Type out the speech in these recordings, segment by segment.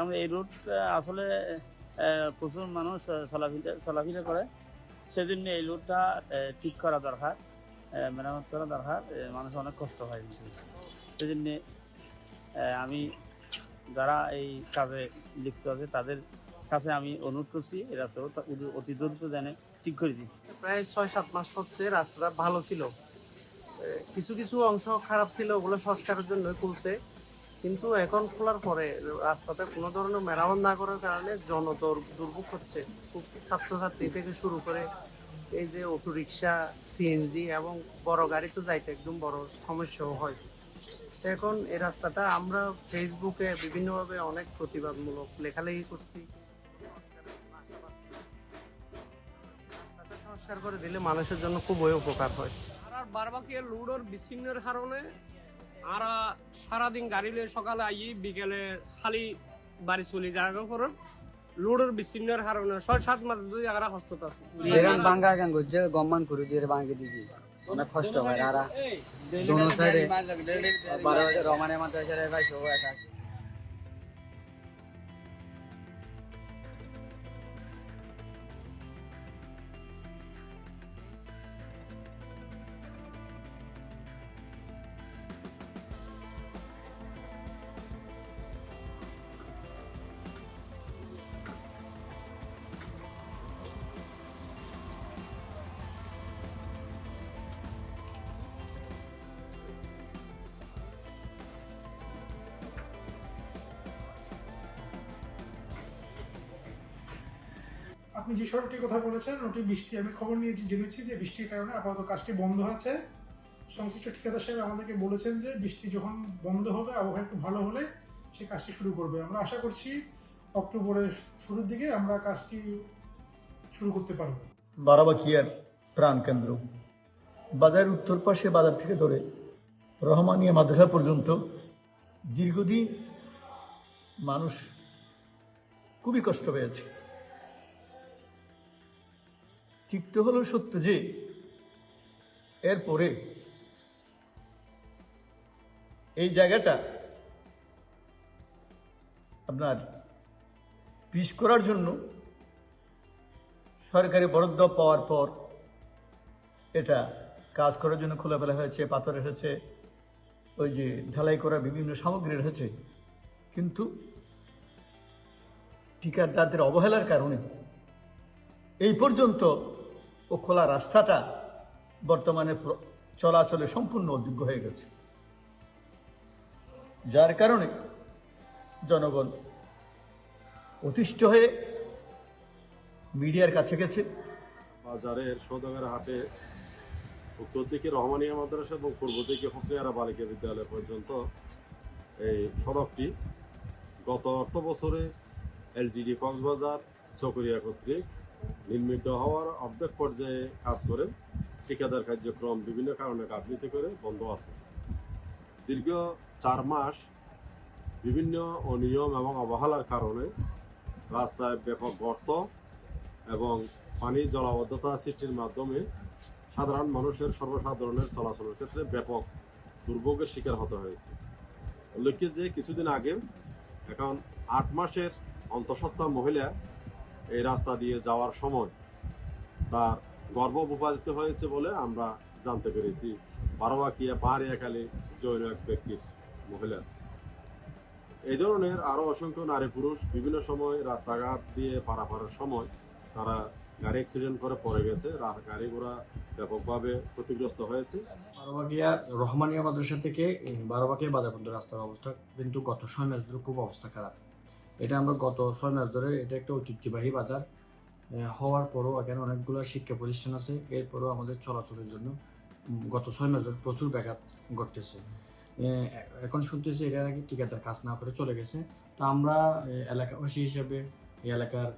এবং এই রুট আসলে প্রচুর মানুষ চলাফিরা চলাফিরা করে। সেজন্য এই রুটটা ঠিক করা দরকার মেরামত করা দরকার মানুষ অনেক কষ্ট হয় সেজন্য আমি যারা এই কাজে লিপ্ত আছে, তাদের কাছে আমি অনুরোধ করছি এই রাস্তা অতি দ্রুত জানে ঠিক করে দিই প্রায় ছয় সাত মাস হচ্ছে রাস্তাটা ভালো ছিল। কিছু কিছু অংশ খারাপ ছিল, ওগুলো সংস্কারের জন্য খুলছে। কিন্তু এখন খোলার পরে রাস্তাতে কোনো ধরনের মেরামত না করার কারণে জনতর দুর্ভোগ হচ্ছে। খুব ছাত্রছাত্রী থেকে শুরু করে এই যে অটো রিক্সা সিএনজি এবং বড় গাড়ি তো যাইতে একদম বড় সমস্যাও হয়। এখন এই রাস্তাটা আমরা ফেসবুকে বিভিন্নভাবে অনেক প্রতিবাদমূলক লেখালেখি করছি। সংস্কার করে দিলে মানুষের জন্য খুবই উপকার হয়। আর বারবাকি লুডোর বিচ্ছিন্নের কারণে আর সারাদিন গাড়ি লিয়ে সকালে আই বিকেলে খালি বাড়ি চলে যাওয়ার পর লোডের বিচ্ছিন্নের কারণে ছয় সাত মাস দুই জায়গা হস্ততা আছে এরকম বাঙ্গা গান করছে গম্মান করে দিয়ে বাঙ্গি দিবি অনেক কষ্ট হয় আর দোনো সাইডে রমানের মাদ্রাসার ভাই সব আপনি যে সড়কটির কথা বলেছেন, ওটি বৃষ্টি, আমি খবর নিয়ে জেনেছি যে বৃষ্টির কারণে আপাতত কাজটি বন্ধ আছে। সংশ্লিষ্ট ঠিকাদার সাহেব আমাদেরকে বলেছেন যে বৃষ্টি যখন বন্ধ হবে, আবহাওয়া একটু ভালো হলে সে কাজটি শুরু করবে। আমরা আশা করছি অক্টোবরের শুরুর দিকে আমরা কাজটি শুরু করতে পারব। বারাবাকিয়ার প্রাণকেন্দ্র বাজারের উত্তর পাশে বাজার থেকে ধরে রহমানিয়া মাদ্রাসা পর্যন্ত দীর্ঘদিন মানুষ খুবই কষ্ট পেয়েছে। তিক্ত হলো সত্য যে এরপরে এই জায়গাটা আপনার পিস করার জন্য সরকারি বরাদ্দ পাওয়ার পর এটা কাজ করার জন্য খোলা ফেলা হয়েছে, পাথর এসেছে, ওই যে ঢালাই করা বিভিন্ন সামগ্রী রয়েছে কিন্তু ঠিকাদারদের অবহেলার কারণে এই পর্যন্ত ও খোলা রাস্তাটা বর্তমানে চলাচলে সম্পূর্ণ অযোগ্য হয়ে গেছে। যার কারণে জনগণ অতিষ্ঠ হয়ে মিডিয়ার কাছে গেছে। বাজারের সৌদাগর হাটে উত্তর দিকে রহমানিয়া মাদ্রাসা এবং পূর্ব দিকে হোসেয়ারা বালিকা বিদ্যালয় পর্যন্ত এই সড়কটি গত অর্থ বছরে এলজিডি কক্সবাজার, চকরিয়া কর্তৃক নির্মিত হওয়ার অর্ধেক পর্যায়ে কাজ করে, ঠিকাদার কার্যক্রম বিভিন্ন কারণে গাফিলতি করে বন্ধ আছে। দীর্ঘ চার মাস বিভিন্ন অনিয়ম এবং অবহেলার কারণে রাস্তায় ব্যাপক গর্ত এবং পানি জলাবদ্ধতা সৃষ্টির মাধ্যমে সাধারণ মানুষের সর্বসাধারণের চলাচলের ক্ষেত্রে ব্যাপক দুর্ভোগের শিকার হতে হয়েছে। উল্লেখ্য যে, কিছুদিন আগে এখন আট মাসের অন্তঃসত্ত্বা মহিলা এই রাস্তা দিয়ে যাওয়ার সময় তার গর্ব উপাদিত হয়েছে বলে আমরা জানতে পেরেছি। বারোয়াকিয়া পাহাড়িয়াখালী জৈন এক ব্যক্তির মহিলার এই ধরনের আরও অসংখ্য নারী পুরুষ বিভিন্ন সময় রাস্তাঘাট দিয়ে পারাপারের সময় তারা গাড়ি অ্যাক্সিডেন্ট করে পড়ে গেছে। গাড়ি ঘোড়া ব্যাপকভাবে ক্ষতিগ্রস্ত হয়েছে। বারোবাকিয়া রহমানিয়া মাদ্রাসা থেকে এই বারোবাকিয়া বাজার পর্যন্ত রাস্তার অবস্থা কিন্তু গত সময় খুব অবস্থা খারাপ। এটা আমরা গত ছয় মাস ধরে এটা একটা ঐতিহ্যবাহী বাজার হওয়ার পরও এখানে অনেকগুলো শিক্ষা প্রতিষ্ঠান আছে, এরপরও আমাদের চলাচলের জন্য গত ছয় মাস ধরে প্রচুর ব্যাঘাত ঘটতেছে। এখন শুনতেছি এটা নাকি ঠিকাদার কাজ না করে চলে গেছে। তো আমরা এলাকাবাসী হিসাবে, এই এলাকার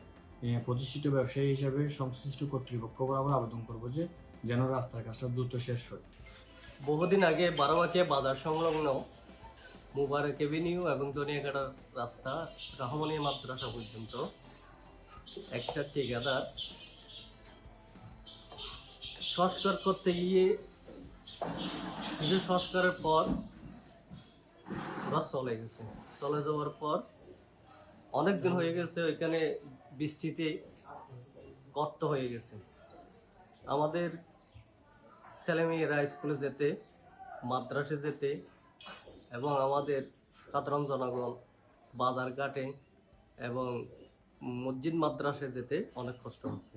প্রতিষ্ঠিত ব্যবসায়ী হিসাবে সংশ্লিষ্ট কর্তৃপক্ষ আমরা আবেদন করব যে যেন রাস্তার কাজটা দ্রুত শেষ হয়। বহুদিন আগে বারোমাকিয়া বাজার সংলগ্ন মুবারক এভিনিউ এবং দনিয়াঘাটার রাস্তা রহমানিয়া মাদ্রাসা পর্যন্ত। একটা ঠিকাদার। সংস্কার করতে গিয়ে কিছু সংস্কারের পর ওরা চলে গেছে। চলে যাওয়ার পর অনেক দিন হয়ে গেছে, ওইখানে বৃষ্টিতে গর্ত হয়ে গেছে। আমাদের ছেলেমেয়েরা স্কুলে যেতে, মাদ্রাসে যেতে এবং আমাদের সাধারণ জনগণ, বাজার ঘাটে এবং মসজিদ মাদ্রাসে যেতে অনেক কষ্ট হচ্ছে।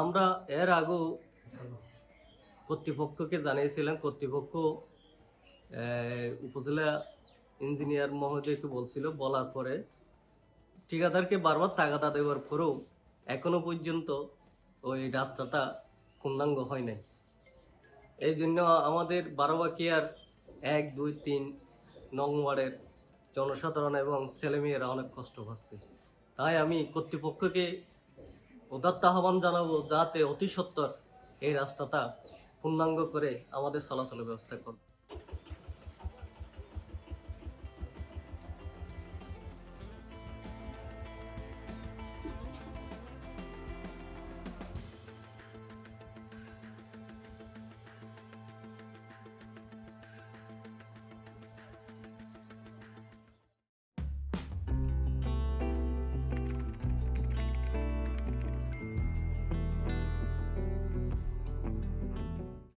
আমরা এর আগেও কর্তৃপক্ষকে জানিয়েছিলাম, কর্তৃপক্ষ উপজেলা ইঞ্জিনিয়ার মহোদয়কে বলছিল, বলার পরে ঠিকাদারকে বারবার তাগাদা দেওয়ার পরেও এখনও পর্যন্ত ওই রাস্তাটা পূর্ণাঙ্গ হয় নাই। এই জন্য আমাদের বারোবাকিয়ার এক, দুই, তিন নং ওয়ার্ডের জনসাধারণ এবং ছেলেমেয়েরা অনেক কষ্ট পাচ্ছে। তাই আমি কর্তৃপক্ষকে উদাত্ত আহ্বান জানাব যাতে অতি সত্বর এই রাস্তাটা পূর্ণাঙ্গ করে আমাদের চলাচলের ব্যবস্থা করে